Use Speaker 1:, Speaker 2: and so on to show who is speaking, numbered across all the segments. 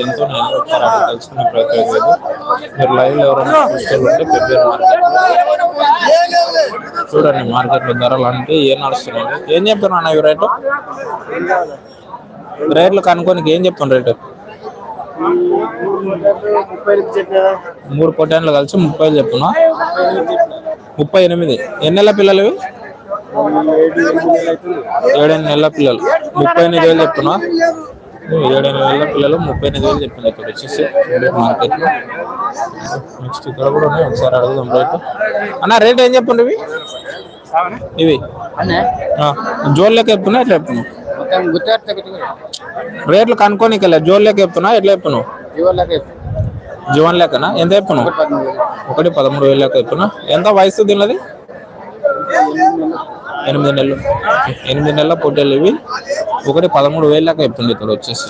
Speaker 1: ఎంతో నేను ఒకసారి తెలుసుకునే ప్రయత్నం లేదు మీరు లైవ్లో ఎవరైనా చూస్తుంటే పెద్ద మార్కెట్ చూడండి మార్కెట్లో ధరలు అంటే ఏం నడుస్తున్నాయి? ఏం చెప్పారు అన్న ఇవి రేటు? రేట్లు కనుక్కోనికి ఏం చెప్తాను రేటు? మూడు పొటాన్లు కలిసి ముప్పై చెప్పున ముప్పై ఎనిమిది. ఎన్ని నెలల పిల్లలు ఇవి? ఏడెనిమిది నెలల పిల్లలు. ముప్పై ఎనిమిది వేలు చెప్తున్నా. ఏడెనిమిది వేల పిల్లలు ముప్పై ఎనిమిది వేలు చెప్పింది ఇక్కడ వచ్చేసి మార్కెట్ నెక్స్ట్ ఇక్కడ కూడా ఉన్నాయి ఒకసారి అడుగుదాం రేటు. అన్న రేట్ ఏం చెప్పండి ఇవి? ఇవి. జోన్ లెక్క చెప్తున్నా ఎట్లా చెప్తున్నావు? రేట్లు కనుక్కోనికి వెళ్ళా జోన్ లెక్క చెప్తున్నా ఎట్లా చెప్తున్నావు? జీవన్ లెక్కనా? ఎంత చెప్తున్నావు? ఒకటి పదమూడు వేలు లెక్క చెప్తున్నా. ఎంత వయసు దీనిది? ఎనిమిది నెలలు. ఎనిమిది నెలల పొట్టేలు ఇవి. ఒకటి పదమూడు వేలు లెక్క చెప్తుంది ఇక్కడ వచ్చేసి.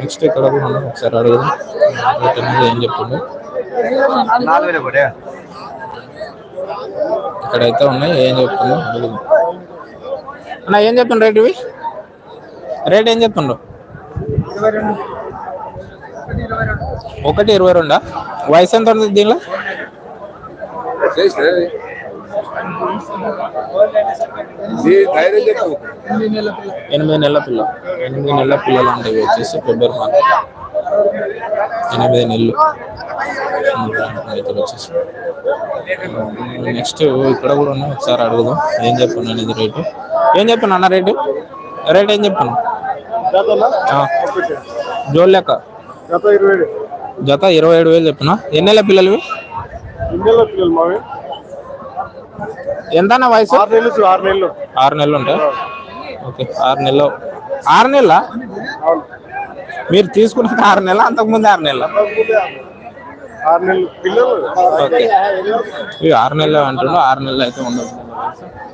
Speaker 1: నెక్స్ట్ ఇక్కడ కూడా ఒకసారి అడుగుదాం. ఏం చెప్తుంది? ఇక్కడైతే ఉన్నాయి. ఏం చెప్తుందో? అడుగుదాం. అన్న ఏం చెప్తుండ్రు రేట్ ఇవి? రేట్ ఏం చెప్తుండ్రు? ఒకటి ఇరవై రెండా. వయసు ఎంత ఉంటుంది దీనిలో? ఎనిమిది నెలల పిల్ల. ఎనిమిది నెలల పిల్లలు ఇవి వచ్చేసి ఫిబ్రవరి మంత్ ఎనిమిది నెలలు. ఇక్కడ వచ్చేసి. నెక్స్ట్ ఇక్కడ కూడా ఉన్నాయి. ఒకసారి అడుగుదాం. ఏం చెప్పాను అనేది రేటు. ఏం చెప్పాను అన్న రేటు? రేట్ ఏం చెప్పాను? జోల్ లెక్క జత ఇరవై ఏడు. వేలు చెప్పిన? ఎన్ని నెలల పిల్లలు?
Speaker 2: పిల్లలు మావి?
Speaker 1: ఎంత వయసు?
Speaker 2: ఆరు నెలలు ఆరు నెలలు.
Speaker 1: ఆరు నెలలు ఉంటాయి ఓకే ఆరు నెలలు. ఆరు నెలల? మీరు తీసుకున్నాక ఆరు నెలల? అంతకుముందు ఆరు నెలల?
Speaker 2: ఆరు నెలలు.
Speaker 1: ఆరు నెలలు. అంటుండ్రు ఆరు నెలలు అయితే ఉండదు.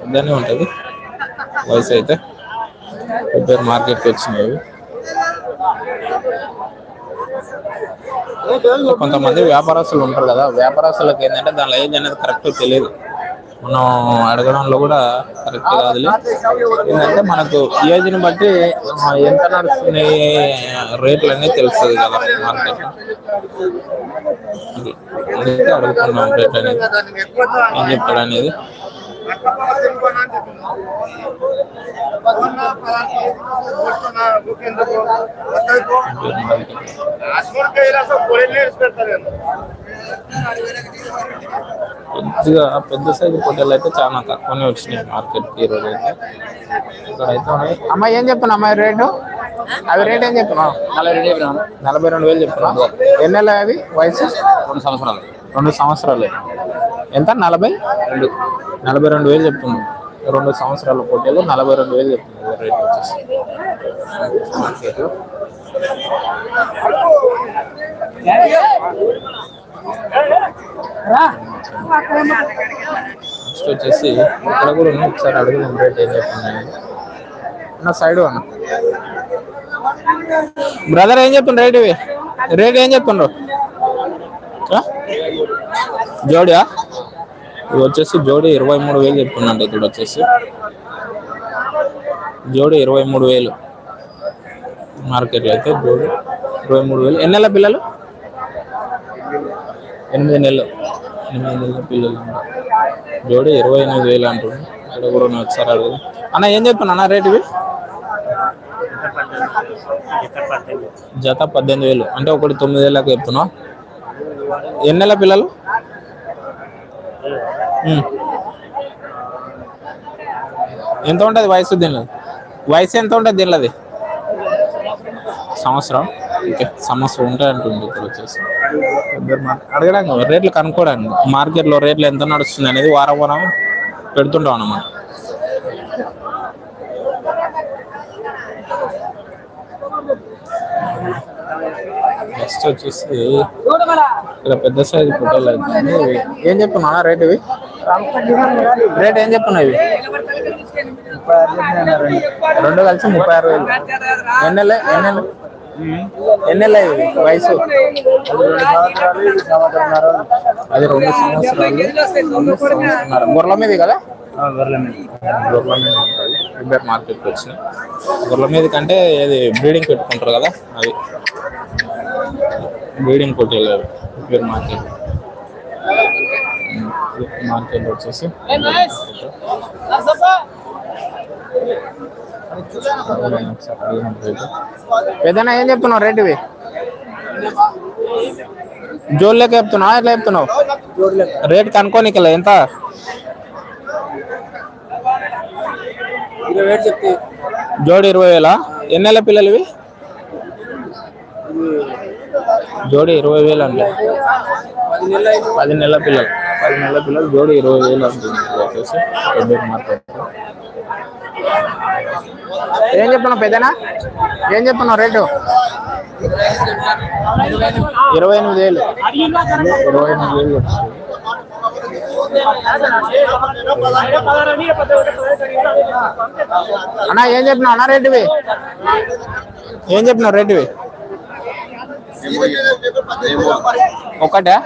Speaker 1: ఇద్దరినే ఉంటుంది. వయసు అయితే ఇద్దరు మార్కెట్కి వచ్చినాయి ఇవి. కొంతమంది వ్యాపారస్తులు ఉంటారు కదా వ్యాపారస్తులకు ఏంటంటే దానిలో ఏజ్ అనేది కరెక్ట్ తెలియదు. మనం అడగడంలో కూడా కరెక్ట్ కాదులే. ఏంటంటే మనకు ఏజ్ని బట్టి ఎంత నడుస్తున్నాయి రేట్లు అనేది తెలుస్తుంది కదా మార్కెట్ అందుకే అడుగుతున్నాం రేట్ అనేది. ఏం చెప్తాడు అనేది? కొద్దిగా పెద్ద సైజు పొట్టేలు అయితే చాలా తక్కువనే వచ్చినాయి మార్కెట్కి ఈరోజు అయితే. ఇక్కడ అయితే ఉన్నాయి. అమ్మాయి ఏం చెప్పాను అమ్మాయి రేటు? అవి రేట్ ఏం చెప్పాను
Speaker 3: నలభై రెండు
Speaker 1: నలభై రెండు వేలు చెప్పాను ఎన్ని నెలలు అవి? వయసు?
Speaker 3: రెండు సంవత్సరాలు.
Speaker 1: రెండు సంవత్సరాలు. ఎంత? నలభై?
Speaker 3: రెండు.
Speaker 1: నలభై రెండు వేలు చెప్తుంది రెండు సంవత్సరాల పొట్టేలు నలభై రెండు వేలు చెప్తుంది రేట్ వచ్చేసి. నెక్స్ట్ వచ్చేసి ఇక్కడ కూడా ఉన్నాయి. ఒకసారి అడుగుదాం రేట్ ఏం చెప్తున్నాయి అన్న సైడ్ అన్న. బ్రదర్ ఏం చెప్తుండ్రు రేట్ ఇవి? రేట్ ఏం చెప్తుండ్రు? జోడియా? ఇది వచ్చేసి జోడి ఇరవై మూడు వేలు చెప్తుందంట ఇక్కడ వచ్చేసి. జోడి ఇరవై మూడు వేలు. మార్కెట్లో అయితే జోడి ఇరవై మూడు వేలు. ఎన్ని నెలల పిల్లలు? ఎనిమిది నెలలు. ఎనిమిది నెలల పిల్లలు జోడి ఇరవై ఎనిమిది వేలు అంటుంది ఇక్కడ కూడా నేను ఒకసారి అడుగు అన్న ఏం చెప్తున్నా అన్న రేట్ ఇవి? జత పద్దెనిమిది వేలు. అంటే ఒకటి తొమ్మిది వేలకు చెప్తున్నావు? ఎన్ని నెలల పిల్లలు? ఎంత ఉంటుంది వయసు దీనిలో? వయసు ఎంత ఉంటుంది దీనిలోది సంవత్సరం? ఓకే సంవత్సరం ఉంటాయి అంటుంది ఇక్కడ వచ్చేసి. అడగడానికి రేట్లు కనుక్కోవడానికి. మార్కెట్లో రేట్లు ఎంత నడుస్తుంది అనేది వారం వారం పెడుతుంటాం అన్నమాట. నెక్స్ట్ వచ్చేసి ఇక్కడ పెద్ద సైజు ఫోటోలు అయితే ఏం చెప్తున్నా రేట్ ఇవి? రేట్ ఏం చెప్తున్నా ఇవి? రెండు కలిసి ముప్పై ఆరు వేలు. ఎన్ని నెలలు ఎన్ని ఇవి వయసు? అది రెండు సంవత్సరాలు. రెండు సంవత్సరాలు. గొర్రెల మీద కదా? గొర్రెల మీద ఉంటుంది మార్కెట్కి వచ్చినాయి గొర్రెల మీద కంటే ఏది బ్రీడింగ్ పెట్టుకుంటారు కదా అది. బ్రీడింగ్ పోటీలు అవి మార్కెట్ మార్కెట్ వచ్చేసి. పెద్దనా ఏం చెప్తున్నావు రేట్ ఇవి జోడ్లేక చెప్తున్నావు? ఎట్లా చెప్తున్నావు? రేట్ కనుక్కోనికలే ఎంత? జోడి ఇరవై వేల? ఎన్ని నెలల పిల్లలు ఇవి జోడి ఇరవై వేలు అండి.
Speaker 3: పది నెలల
Speaker 1: పిల్లలు. పది నెలల పిల్లలు జోడి ఇరవై వేలు అంటుంది వచ్చేసి మార్కెట్ ఏం చెప్తున్నావు పెద్దనా ఏం చెప్తున్నావు రేటు ఇరవై ఎనిమిది వేలు ఇరవై ఎనిమిది వేలు. అన్నా ఏం చెప్పినావు అన్నా రేటువి ఏం చెప్పినావు రేటువి ఒకటే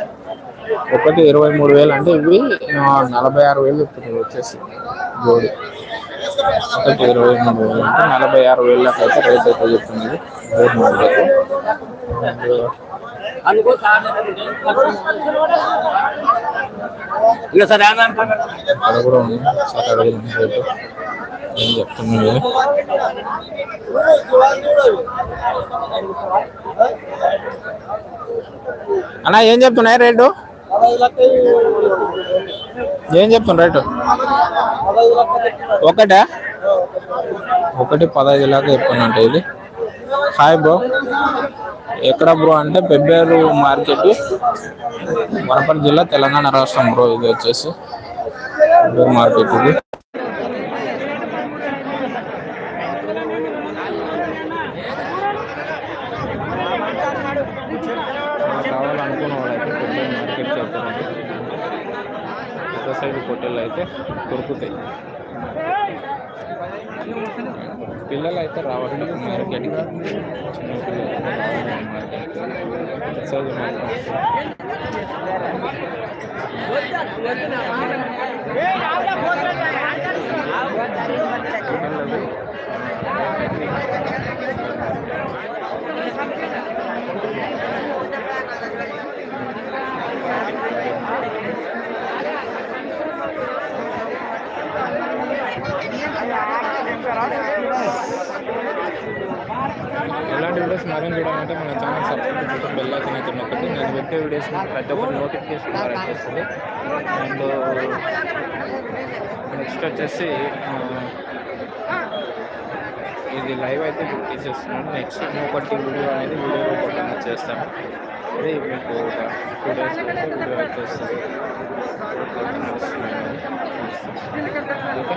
Speaker 1: ఒకటి ఇరవై మూడు వేలు అంటే ఇవి నలభై ఆరు వేలు చెప్తున్నారు వచ్చేసి జోడి. ఒకటి ఇరవై మూడు వేలు అంటే నలభై ఆరు వేలు దాకా అయితే రేట్ అయితే చెప్తున్నది జోడి మార్కెట్ అక్కడ కూడా ఉంది రేటు ఏం అన్నా ఏం చెప్తున్నాయి రేటు? ఏం చెప్తున్నా రేటు. ఒకటా? ఒకటి పదహైదు లాగా చెప్పానంట ఇది. హాయ్ బ్రో ఎక్కడ బ్రో అంటే పెబ్బేరు మార్కెట్ వరపల్లి జిల్లా తెలంగాణ రాష్ట్రం బ్రో ఇది వచ్చేసి. పెబ్బేరు మార్కెట్ ఇది. కావాలనుకున్న వాళ్ళైతే పెబ్బేరు మార్కెట్ చెప్తున్నది ఒక సైడ్ పొట్టెలు అయితే దొరుకుతాయి పిల్లలు అయితే రావట్లేదు మార్కెట్కి. చిన్న పిల్లలు అయితే మార్కెట్కి సైజు పిల్లలు ఎలాంటి వీడియోస్ మరిన్ని చూడాలంటే మన ఛానల్ సబ్స్క్రైబ్ చేసి బెల్ ఐకాన్ అయితే నొక్కండి. నేను పెట్టే వీడియోస్ మీకు ప్రతి ఒక్కరు నోటిఫికేషన్ ద్వారా వచ్చేస్తుంది. అండ్ uh, నెక్స్ట్ వచ్చేసి uh, ఇది లైవ్ అయితే బుక్ చేసేస్తున్నాను నెక్స్ట్ ఇంకొకటి వీడియో అనేది వీడియో రూపంలో చేస్తాను అది మీకు ఒక టూ డేస్ వీడియో అయితే వస్తుంది ఓకే.